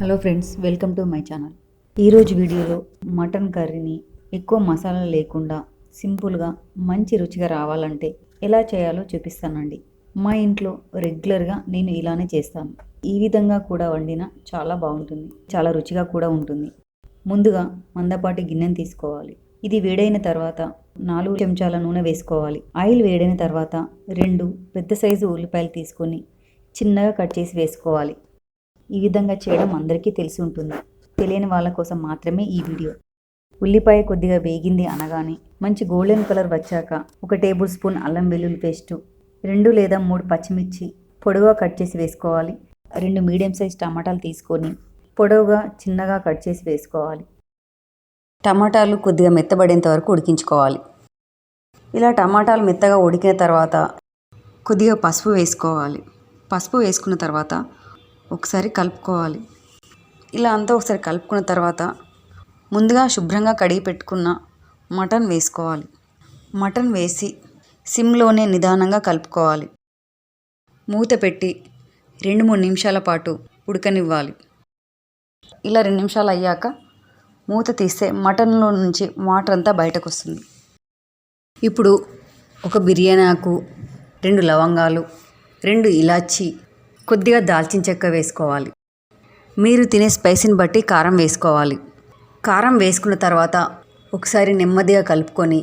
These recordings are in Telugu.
Hello friends welcome to my channel. ఈరోజు వీడియోలో మటన్ కర్రీని ఎక్కువ మసాలా లేకుండా సింపుల్గా మంచి రుచిగా రావాలంటే ఎలా చేయాలో చూపిస్తానండి. మా ఇంట్లో రెగ్యులర్గా నేను ఇలానే చేస్తాను. ఈ విధంగా కూడా వండిన చాలా బాగుంటుంది చాలా రుచిగా కూడా ఉంటుంది. ముందుగా మందపాటి గిన్నెను తీసుకోవాలి. ఇది వేడైన తర్వాత నాలుగు చెంచాల నూనె వేసుకోవాలి. ఆయిల్ వేడైన తర్వాత రెండు పెద్ద సైజు ఉల్లిపాయలు తీసుకొని చిన్నగా కట్ చేసి వేసుకోవాలి. ఈ విధంగా చేయడం అందరికీ తెలిసి ఉంటుంది. తెలియని వాళ్ళ కోసం మాత్రమే ఈ వీడియో. ఉల్లిపాయ కొద్దిగా వేగింది అనగానే మంచి గోల్డెన్ కలర్ వచ్చాక ఒక టేబుల్ స్పూన్ అల్లం వెల్లుల్లి పేస్టు రెండు లేదా మూడు పచ్చిమిర్చి పొడవుగా కట్ చేసి వేసుకోవాలి. రెండు మీడియం సైజ్ టమాటాలు తీసుకొని పొడవుగా చిన్నగా కట్ చేసి వేసుకోవాలి. టమాటాలు కొద్దిగా మెత్తబడేంత వరకు ఉడికించుకోవాలి. ఇలా టమాటాలు మెత్తగా ఉడికిన తర్వాత కొద్దిగా పసుపు వేసుకోవాలి. పసుపు వేసుకున్న తర్వాత ఒకసారి కలుపుకోవాలి. ఇలా అంతా ఒకసారి కలుపుకున్న తర్వాత ముందుగా శుభ్రంగా కడిగి పెట్టుకున్న మటన్ వేసుకోవాలి. మటన్ వేసి సిమ్లోనే నిదానంగా కలుపుకోవాలి. మూత పెట్టి రెండు మూడు నిమిషాల పాటు ఉడకనివ్వాలి. ఇలా రెండు నిమిషాలు అయ్యాక మూత తీస్తే మటన్లో నుంచి వాటర్ అంతా బయటకు వస్తుంది ఇప్పుడు ఒక బిర్యానీ ఆకు రెండు లవంగాలు రెండు ఇలాచి కొద్దిగా దాల్చిన చెక్క వేసుకోవాలి. మీరు తినే స్పైసీని బట్టి కారం వేసుకోవాలి. కారం వేసుకున్న తర్వాత ఒకసారి నెమ్మదిగా కలుపుకొని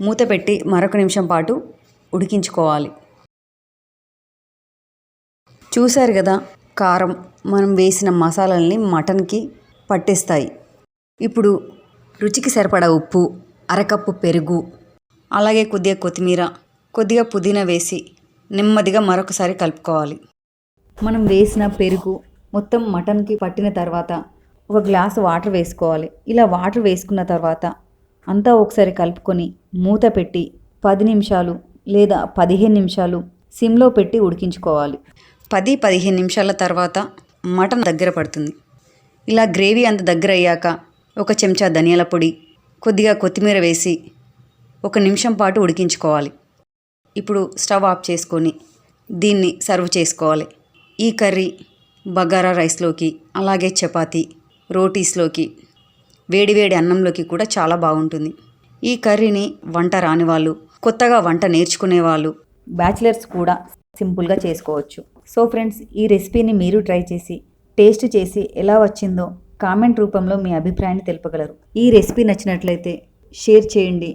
మూత పెట్టి మరొక నిమిషం పాటు ఉడికించుకోవాలి. చూశారు కదా కారం మనం వేసిన మసాలాల్ని మటన్కి పట్టేస్తాయి. ఇప్పుడు రుచికి సరిపడా ఉప్పు అరకప్పు పెరుగు అలాగే కొద్దిగా కొత్తిమీర కొద్దిగా పుదీనా వేసి నెమ్మదిగా మరొకసారి కలుపుకోవాలి. మనం వేసిన పెరుగు మొత్తం మటన్కి పట్టిన తర్వాత ఒక గ్లాస్ వాటర్ వేసుకోవాలి. ఇలా వాటర్ వేసుకున్న తర్వాత అంతా ఒకసారి కలుపుకొని మూత పెట్టి పది నిమిషాలు లేదా పదిహేను నిమిషాలు సిమ్లో పెట్టి ఉడికించుకోవాలి. పది పదిహేను నిమిషాల తర్వాత మటన్ దగ్గర పడుతుంది. ఇలా గ్రేవీ అంత దగ్గర అయ్యాక ఒక చెంచా ధనియాల పొడి కొద్దిగా కొత్తిమీర వేసి ఒక నిమిషం పాటు ఉడికించుకోవాలి. ఇప్పుడు స్టవ్ ఆఫ్ చేసుకొని దీన్ని సర్వ్ చేసుకోవాలి. ఈ కర్రీ బగారా రైస్లోకి అలాగే చపాతీ రోటీస్లోకి వేడివేడి అన్నంలోకి కూడా చాలా బాగుంటుంది. ఈ కర్రీని వంట రాని వాళ్ళు కొత్తగా వంట నేర్చుకునే వాళ్ళు బ్యాచిలర్స్ కూడా సింపుల్గా చేసుకోవచ్చు. సో ఫ్రెండ్స్ ఈ రెసిపీని మీరు ట్రై చేసి టేస్ట్ చేసి ఎలా వచ్చిందో కామెంట్ రూపంలో మీ అభిప్రాయాన్ని తెలుపగలరు. ఈ రెసిపీ నచ్చినట్లయితే షేర్ చేయండి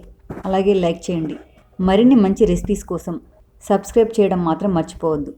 అలాగే లైక్ చేయండి. మరిన్ని మంచి రెసిపీస్ కోసం సబ్స్క్రైబ్ చేయడం మాత్రం మర్చిపోవద్దు.